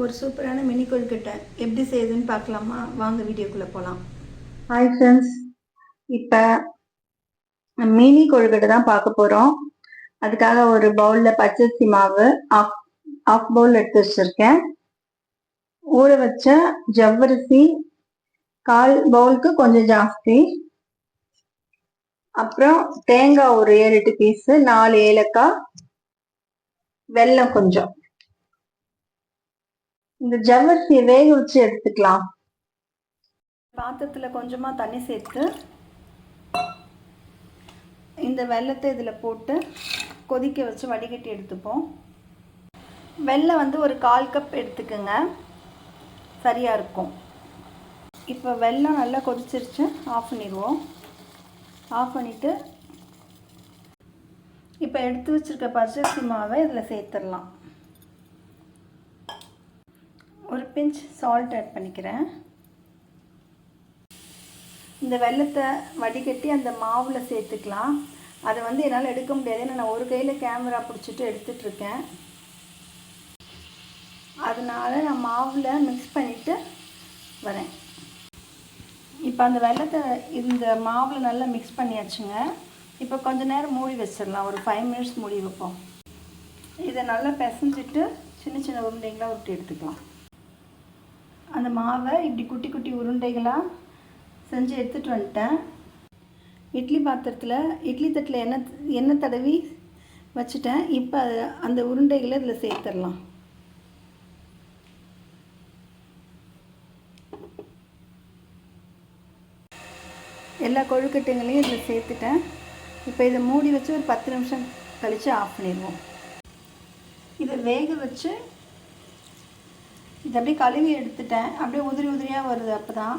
ஒரு சூப்பரான மினி கொழுக்கட்டை எப்படி செய்யுதுன்னு பார்க்கலாமா? வாங்க வீடியோக்குள்ளே போகலாம் ஹாய் ஃப்ரெண்ட்ஸ் இப்போ மினி கொழுக்கட்டை தான் பார்க்க போகிறோம் அதுக்காக ஒரு பவுலில் பச்சரிசி மாவு ஆஃப் ஆஃப் பவுல் எடுத்து வச்சுருக்கேன். ஊற வச்ச ஜவ்வரிசி கால் பவுலுக்கு கொஞ்சம் ஜாஸ்தி. அப்புறம் தேங்காய் ஒரு ஏழு எட்டு பீஸு நாலு ஏலக்காய் வெல்லம் கொஞ்சம். இந்த ஜவ்வரிசியை வேக வச்சு எடுத்துக்கலாம். பாத்திரத்தில் கொஞ்சமாக தண்ணி சேர்த்து இந்த வெள்ளத்தை இதில் போட்டு கொதிக்க வச்சு வடிகட்டி எடுத்துப்போம். வெல்லம் வந்து ஒரு கால் கப் எடுத்துக்கோங்க. சரியாக இருக்கும். இப்போ வெல்லம் நல்லா கொதிச்சிருச்சு ஆஃப் பண்ணிடுவோம். ஆஃப் பண்ணிவிட்டு இப்போ எடுத்து வச்சுருக்க பச்சரிசி மாவை இதில் சேர்த்துடலாம். ஒரு பிஞ்ச் சால்ட் ஆட் பண்ணிக்கிறேன். இந்த வெள்ளத்தை வடிகட்டி அந்த மாவில் சேர்த்துக்கலாம். அதை வந்து என்னால் எடுக்க முடியாது. ஏன்னா நான் ஒரு கையில் கேமரா பிடிச்சிட்டு எடுத்துகிட்ருக்கேன் அதனால் நான் மாவில் மிக்ஸ் பண்ணிவிட்டு வரேன். இப்போ அந்த வெள்ளத்தை இந்த மாவில் நல்லா மிக்ஸ் பண்ணியாச்சுங்க. இப்போ கொஞ்ச நேரம் மூடி வச்சிடலாம். ஒரு ஃபைவ் மினிட்ஸ் மூடி வைப்போம். இதை நல்லா பிசைஞ்சிட்டு சின்ன சின்ன உருண்டைங்களாக உருட்டி எடுத்துக்கலாம். அந்த மாவை இப்படி குட்டி குட்டி உருண்டைகளாக செஞ்சு எடுத்துகிட்டு வந்துட்டேன். இட்லி பாத்திரத்தில் இட்லி தட்டில் எண்ணெய் எண்ணெய் தடவி வச்சுட்டேன். இப்போ அது அந்த உருண்டைகளை இதில் சேர்த்துடலாம். எல்லா கொழுக்கட்டைங்களையும் இதில் சேர்த்துட்டேன். இப்போ இதை மூடி வச்சு ஒரு பத்து நிமிஷம் கழித்து ஆஃப் பண்ணிடுவோம். இதை வேக வச்சு இதை அப்படியே கழுவி எடுத்துட்டேன். அப்படியே உதிரி உதிரியாக வருது அப்போ தான்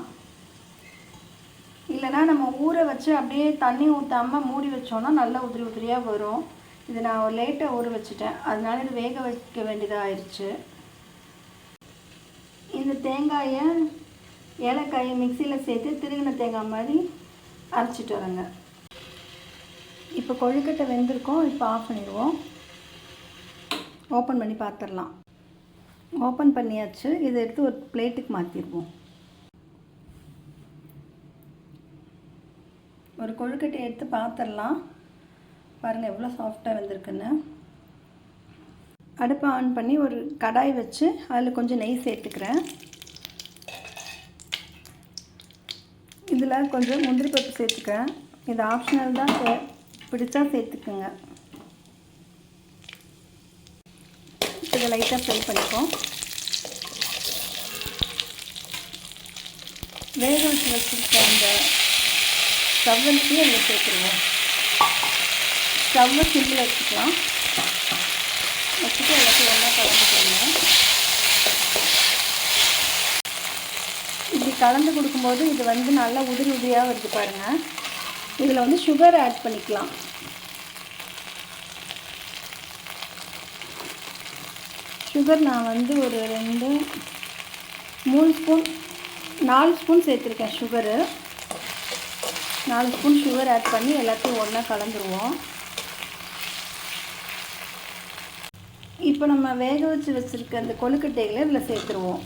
இல்லைனா நம்ம ஊற வச்சு அப்படியே தண்ணி ஊற்றாமல் மூடி வச்சோன்னா நல்லா உதிரி உதிரியாக வரும். இது நான் ஒரு லேட்டாக ஊற வச்சுட்டேன். அதனால இது வேக வைக்க வேண்டியதாக ஆயிடுச்சு இந்த தேங்காயை ஏலக்காயை மிக்சியில் சேர்த்து திருகின தேங்காய் மாதிரி அரைச்சிட்டு வரேங்க. இப்போ கொழுக்கட்டை வெந்திருக்கோம். இப்போ ஆஃப் பண்ணிடுவோம். ஓப்பன் பண்ணி பார்த்துடலாம் ஓப்பன் பண்ணியாச்சு. இதை எடுத்து ஒரு பிளேட்டுக்கு மாற்றிடுவோம் ஒரு கொழுக்கட்டை எடுத்து பார்த்துடலாம் பாருங்கள் எவ்வளோ சாஃப்டாக வந்திருக்குன்னு. அடுப்பை ஆன் பண்ணி ஒரு கடாய் வச்சு அதில் கொஞ்சம் நெய் சேர்த்துக்கிறேன். இதில் கொஞ்சம் முந்திரி பருப்பு சேர்த்துக்கிறேன். இது ஆப்ஷனல் தான். சே பிடிச்சா சேர்த்துக்குங்க. இதை லைட்டாக ஃப்ரை பண்ணிப்போம். வேக வச்சு வச்சுருக்க அந்த ஸ்டவ்வரிசியை அதில் சேர்த்துருவோம். ஸ்டவ்வை சிம்மில் வச்சுக்கலாம். வச்சுட்டு எல்லாத்தையும் ஒன்றா கலந்துக்கோங்க. இப்படி கலந்து கொடுக்கும்போது இது வந்து நல்லா உதிரி உதிரியாக வருது பாருங்கள் இதில் வந்து சுகர் ஆட் பண்ணிக்கலாம். சுகர் நான் வந்து ஒரு ரெண்டு மூணு ஸ்பூன் நாலு ஸ்பூன் சேர்த்துருக்கேன் சுகரு நாலு ஸ்பூன் சுகர் ஆட் பண்ணி எல்லாத்தையும் ஒன்றா கலந்துருவோம். இப்போ நம்ம வேக வச்சு வச்சுருக்க அந்த கொழுக்கட்டைகளை இதில் சேர்த்துருவோம்.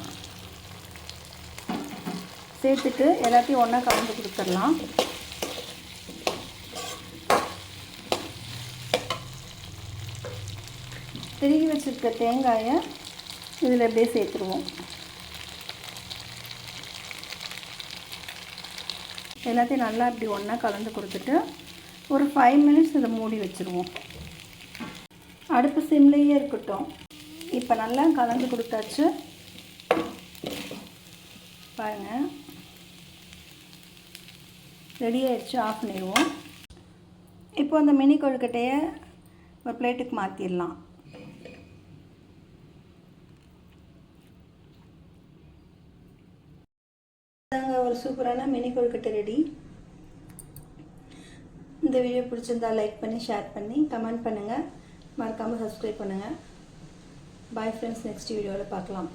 சேர்த்துட்டு எல்லாத்தையும் ஒன்றா கலந்து கொடுத்துடலாம். திருகி வச்சுருக்க தேங்காயை இதில் அப்படியே சேர்த்துருவோம். எல்லாத்தையும் நல்லா இப்படி ஒன்றா கலந்து கொடுத்துட்டு ஒரு ஃபைவ் மினிட்ஸ் இதை மூடி வச்சுருவோம். அடுப்பு சிம்லேயே இருக்கட்டும். இப்போ நல்லா கலந்து கொடுத்தாச்சு. பாருங்கள் ரெடி ஆயிடுச்சு ஆஃப் பண்ணிடுவோம். இப்போ அந்த மினி கொழுக்கட்டையை ஒரு பிளேட்டுக்கு மாற்றிடலாம் ஒரு சூப்பரான மினி கொழுக்கட்டை ரெடி இந்த வீடியோ பிடிச்சிருந்தா லைக் பண்ணி ஷேர் பண்ணி கமெண்ட் பண்ணுங்கள் மறக்காமல் சப்ஸ்கிரைப் பண்ணுங்கள் பாய் ஃப்ரெண்ட்ஸ் நெக்ஸ்ட் வீடியோவில் பார்க்கலாம்.